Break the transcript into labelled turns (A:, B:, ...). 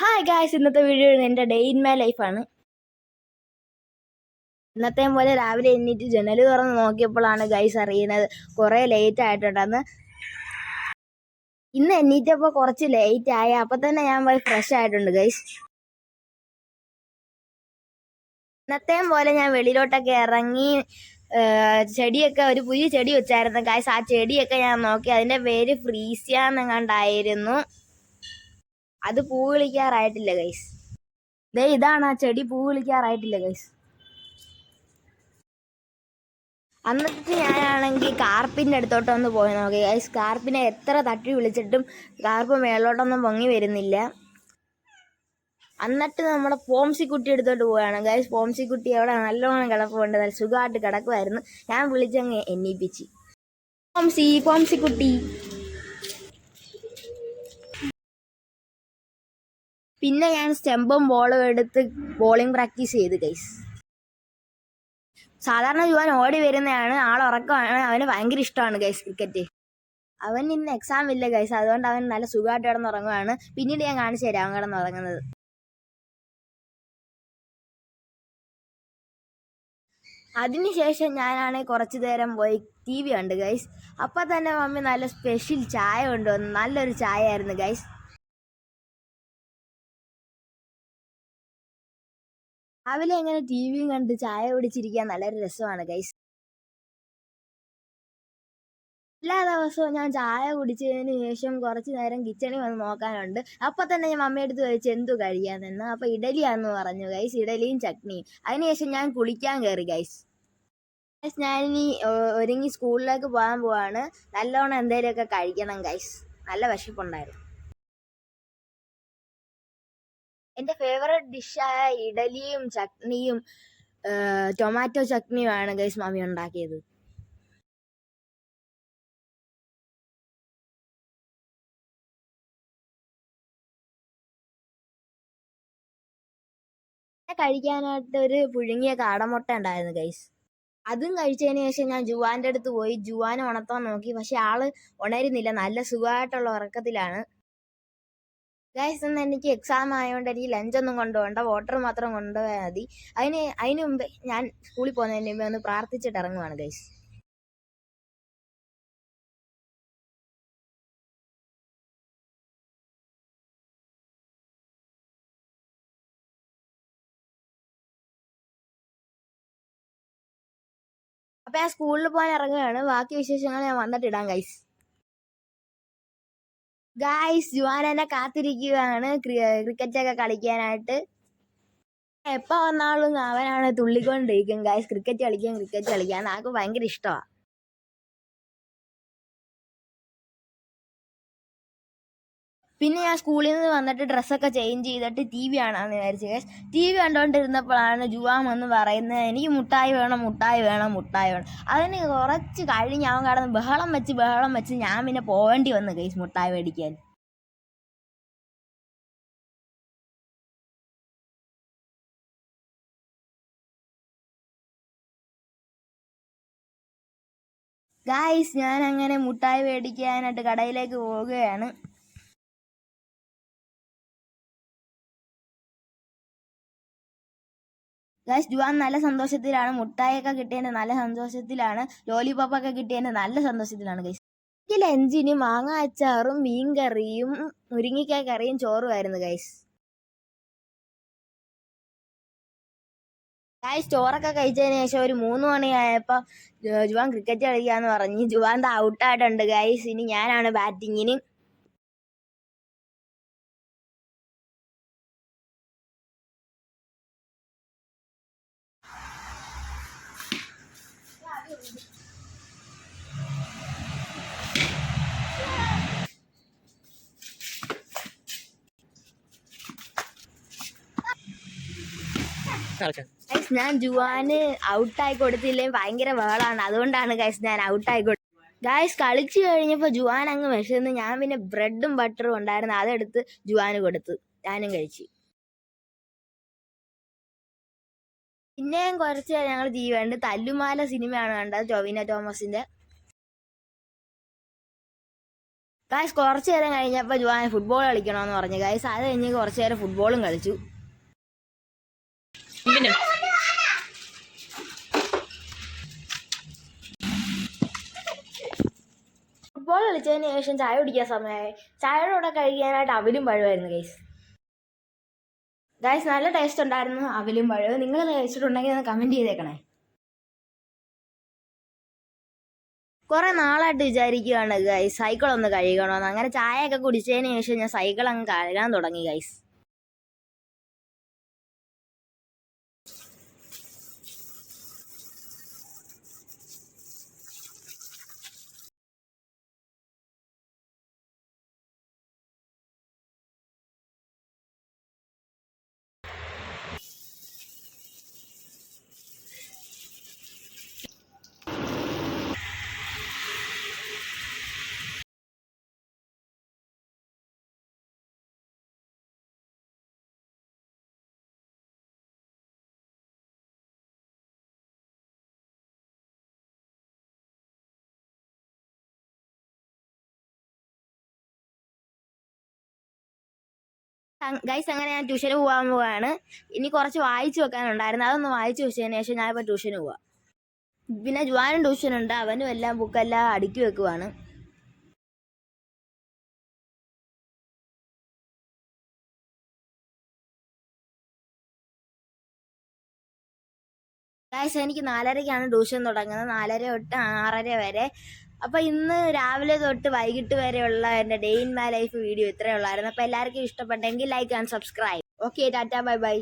A: Hi guys ഇന്നത്തെ video എന്റെ day in my ലൈഫാണ് ഇന്നത്തെ പോലെ രാവിലെ എണ്ണീറ്റ് ജനൽ തുറന്ന് നോക്കിയപ്പോഴാണ് ഗൈസ് അറിയുന്നത്. കുറേ ലേറ്റ് ആയിട്ടുണ്ടെന്ന്. ഇന്ന് എണ്ണീറ്റപ്പോൾ കുറച്ച് ലേറ്റ് ആയ. അപ്പം തന്നെ ഞാൻ പോയി ഫ്രഷ് ആയിട്ടുണ്ട് ഗൈസ് ഇന്നത്തെയും പോലെ ഞാൻ വെളിയിലോട്ടൊക്കെ ഇറങ്ങി ചെടിയൊക്കെ ഒരു പുതിയ ചെടി വെച്ചായിരുന്നു. ഗൈസ് ആ ചെടിയൊക്കെ ഞാൻ നോക്കി. അതിന്റെ പേര് ഫ്രീസിയാന്നെങ്ങാണ്ടായിരുന്നു അത് പൂ വിളിക്കാറായിട്ടില്ല ഗൈസ് ദേ ഇതാണ് ആ ചെടി പൂ വിളിക്കാറായിട്ടില്ല ഗൈസ് അന്നത്തെ ഞാനാണെങ്കിൽ കാർപ്പിന്റെ അടുത്തോട്ട് ഒന്ന് പോയി നോക്കി. ഗൈസ് കാർപ്പിനെ എത്ര തട്ടി വിളിച്ചിട്ടും കാർപ്പ് മേളോട്ടൊന്നും പൊങ്ങി വരുന്നില്ല. എന്നിട്ട് നമ്മുടെ പോംസിക്കുട്ടി എടുത്തോട്ട് പോവുകയാണ്. ഗൈസ് പോംസിക്കുട്ടി അവിടെ നല്ലോണം കിടപ്പുണ്ട്. നല്ല സുഖമായിട്ട് കിടക്കുമായിരുന്നു ഞാൻ വിളിച്ചങ്ങ് എണ്ണീപ്പിച്ച് പോംസി പോംസിക്കുട്ടി പിന്നെ ഞാൻ സ്റ്റെമ്പും ബോളും എടുത്ത് ബോളിംഗ് പ്രാക്ടീസ് ചെയ്ത് ഗൈസ് സാധാരണ യുവാൻ ഓടി വരുന്നതാണ്. ആൾ ഉറക്കമാണ്. അവന് ഭയങ്കര ഇഷ്ടമാണ് ഗൈസ് ക്രിക്കറ്റ് അവൻ ഇന്ന് എക്സാം ഇല്ല ഗൈസ് അതുകൊണ്ട് അവൻ നല്ല സുഖമായിട്ട് കിടന്നുറങ്ങുവാണ്. പിന്നീട് ഞാൻ കാണിച്ചു തരാം അവൻ കിടന്നുറങ്ങുന്നത്. അതിനുശേഷം ഞാനാണെങ്കിൽ കുറച്ച് നേരം പോയി ടി വി കണ്ട് ഗൈസ് അപ്പം തന്നെ മമ്മി നല്ല സ്പെഷ്യൽ ചായ കൊണ്ടുവന്നു. നല്ലൊരു ചായ ആയിരുന്നു ഗൈസ് രാവിലെ എങ്ങനെ ടി വിയും കണ്ട് ചായ കുടിച്ചിരിക്കാൻ നല്ലൊരു രസമാണ് ഗൈസ് എല്ലാ ദിവസവും ഞാൻ ചായ കുടിച്ചതിന് ശേഷം കുറച്ച് നേരം കിച്ചണിൽ വന്ന് നോക്കാനുണ്ട്. അപ്പൊ തന്നെ ഞാൻ മമ്മിയെടുത്ത് ചോദിച്ചു എന്തു കഴിയാന്നെന്ന്? അപ്പൊ ഇഡലിയാന്ന് പറഞ്ഞു ഗൈസ് ഇഡലിയും ചട്നിയും. അതിനുശേഷം ഞാൻ കുളിക്കാൻ കയറി ഗൈസ് ഗൈസ് ഞാനിനി ഒരുങ്ങി സ്കൂളിലേക്ക് പോകാൻ പോവാണ്. നല്ലോണം എന്തെങ്കിലുമൊക്കെ കഴിക്കണം ഗൈസ് നല്ല വിശപ്പുണ്ടായിരുന്നു. എന്റെ ഫേവറേറ്റ് ഡിഷായ ഇഡലിയും ചട്നിയും ടൊമാറ്റോ ചട്നിയുമാണ് ഗൈസ് മാമി ഉണ്ടാക്കിയത്. കഴിക്കാനായിട്ട് ഒരു പുഴുങ്ങിയ കാടമുട്ട ഉണ്ടായിരുന്നു ഗൈസ് അതും കഴിച്ചതിന് ശേഷം ഞാൻ ജുവാന്റെ അടുത്ത് പോയി. ജുവാനെ ഉണർത്താൻ നോക്കി. പക്ഷെ ആൾ ഉണരുന്നില്ല. നല്ല സുഖമായിട്ടുള്ള ഉറക്കത്തിലാണ്. ഗൈസ് ഇന്ന് എനിക്ക് എക്സാം ആയതുകൊണ്ട് എനിക്ക് ലഞ്ചൊന്നും കൊണ്ടുപോകണ്ട വാട്ടർ മാത്രം കൊണ്ടുപോയാൽ മതി. അതിന് അതിന് മുമ്പ് ഞാൻ സ്കൂളിൽ പോകുന്നതിന് മുമ്പ് ഒന്ന് പ്രാർത്ഥിച്ചിട്ട് ഇറങ്ങുവാണ് ഗൈസ് അപ്പൊ ഞാൻ സ്കൂളിൽ പോകാൻ ഇറങ്ങുകയാണ് ബാക്കി വിശേഷങ്ങൾ ഞാൻ വന്നിട്ടിടാം ഗൈസ് ഗായ്സ് ജുവാൻ എന്നെ കാത്തിരിക്കുകയാണ്. ക്രിക്കറ്റ് ഒക്കെ കളിക്കാനായിട്ട്. എപ്പോ വന്നാലും അവനാണ് തുള്ളിക്കൊണ്ടിരിക്കും. ഗായ്സ് ക്രിക്കറ്റ് കളിക്കാൻ ക്രിക്കറ്റ് കളിക്കാൻ ആൾക്ക് ഭയങ്കര ഇഷ്ടമാണ് പിന്നെ ഞാൻ സ്കൂളിൽ നിന്ന് വന്നിട്ട് ഡ്രസ്സൊക്കെ ചേഞ്ച് ചെയ്തിട്ട് ടി വി കാണാമെന്ന് വിചാരിച്ചു. ഗൈസ് ടി വി കണ്ടുകൊണ്ടിരുന്നപ്പോഴാണ് ജുവാം എന്ന് പറയുന്നത് എനിക്ക് മുട്ടായി വേണം മുട്ടായി വേണം മുട്ടായി വേണം. അതിന് കുറച്ച് കഴിഞ്ഞ് അവൻ കടന്ന് ബഹളം വെച്ച് ബഹളം വെച്ച് ഞാൻ പിന്നെ പോകേണ്ടി വന്നു ഗൈസ് മുട്ടായി മേടിക്കാൻ. ഗായ്സ് ഞാൻ അങ്ങനെ മുട്ടായി മേടിക്കാനായിട്ട് കടയിലേക്ക് പോവുകയാണ്. ഗായ്സ് ജുവാൻ നല്ല സന്തോഷത്തിലാണ്. മുട്ടായൊക്കെ കിട്ടിയതിന്റെ നല്ല സന്തോഷത്തിലാണ്. ലോലിപോപ്പ് ഒക്കെ കിട്ടിയതിന്റെ നല്ല സന്തോഷത്തിലാണ് ഗൈസ് ഈ ലഞ്ചിന് മാങ്ങ അച്ചാറും മീൻ കറിയും മുരിങ്ങിക്കായ കറിയും ചോറുമായിരുന്നു ഗൈസ് ഗായ്സ് ചോറൊക്കെ കഴിച്ചതിന് ശേഷം ഒരു മൂന്ന് മണിയായപ്പോൾ ജുവാൻ ക്രിക്കറ്റ് കളിക്കാന്ന് പറഞ്ഞ് ജുവാൻ ഔട്ടായിട്ടുണ്ട് ഗൈസ് ഇനി ഞാനാണ് ബാറ്റിങ്ങിന് ഞാൻ ജുവാന് ഔട്ടായി കൊടുത്തില്ലേ? ഭയങ്കര വേളാണ്. അതുകൊണ്ടാണ് ഗൈസ് ഞാൻ ഔട്ടായി കൊടുത്തത് ഗായ്സ് കളിച്ചു കഴിഞ്ഞപ്പോൾ ജുവാൻ അങ്ങ് വിശന്ന്. ഞാൻ പിന്നെ ബ്രെഡും ബട്ടറും ഉണ്ടായിരുന്നു. അതെടുത്ത് ജുവാന് കൊടുത്തു. ഞാനും കഴിച്ചു. പിന്നെയും കുറച്ച് ഞങ്ങൾ ജീവണ്ട് തല്ലുമാല സിനിമയാണ് കണ്ടത് ടൊവിനോ തോമസിന്റെ. ഗായ്സ് കുറച്ചു നേരം കഴിഞ്ഞപ്പോൾ ജുവാൻ ഫുട്ബോൾ കളിക്കണമെന്ന് പറഞ്ഞു. ഗായ്സ് അത് കഴിഞ്ഞ് കുറച്ചു നേരം ഫുട്ബോളും കളിച്ചു.
B: പിന്നെ
A: ഫുട്ബോൾ കളിച്ചതിന് ശേഷം ചായ കുടിക്കാൻ സമയമായി. ചായയുടെ കൂടെ കഴിക്കാനായിട്ട് അവലും പഴമായിരുന്നു ഗൈസ് ഗൈസ് നല്ല ടേസ്റ്റ് ഉണ്ടായിരുന്നു അവലും പഴവും. നിങ്ങൾ കഴിച്ചിട്ടുണ്ടെങ്കിൽ ഒന്ന് കമന്റ് ചെയ്തേക്കണേ. കുറെ നാളായിട്ട് വിചാരിക്കുകയാണ് ഗൈസ് സൈക്കിൾ ഒന്ന് കഴുകണമെന്ന് അങ്ങനെ ചായയൊക്കെ കുടിച്ചതിന് ശേഷം ഞാൻ സൈക്കിൾ അങ്ങ് കഴുകാൻ തുടങ്ങി ഗൈസ് ഗൈസ് അങ്ങനെ ഞാൻ ട്യൂഷന് പോകാൻ പോവാണ്. ഇനി കുറച്ച് വായിച്ചു വെക്കാനുണ്ടായിരുന്നു. അതൊന്ന് വായിച്ചു വെച്ചതിന് ശേഷം ഞാനിപ്പോൾ ട്യൂഷന് പോവാം. പിന്നെ ജുവാനും ട്യൂഷനുണ്ട് അവനും എല്ലാം ബുക്കെല്ലാം അടുക്കി വെക്കുവാണ്. ഗൈസ് എനിക്ക് നാലരയ്ക്കാണ് ട്യൂഷൻ തുടങ്ങുന്നത്. നാലര തൊട്ട് ആറര വരെ അപ്പോൾ ഇന്ന് രാവിലെ തൊട്ട് വൈകിട്ട് വരെയുള്ള എന്റെ day in my life video ഇത്രയേ ഉള്ളായിരുന്നു. അപ്പോൾ എല്ലാവർക്കും ഇഷ്ടപ്പെട്ടെങ്കിൽ like and subscribe. Okay Tata bye by.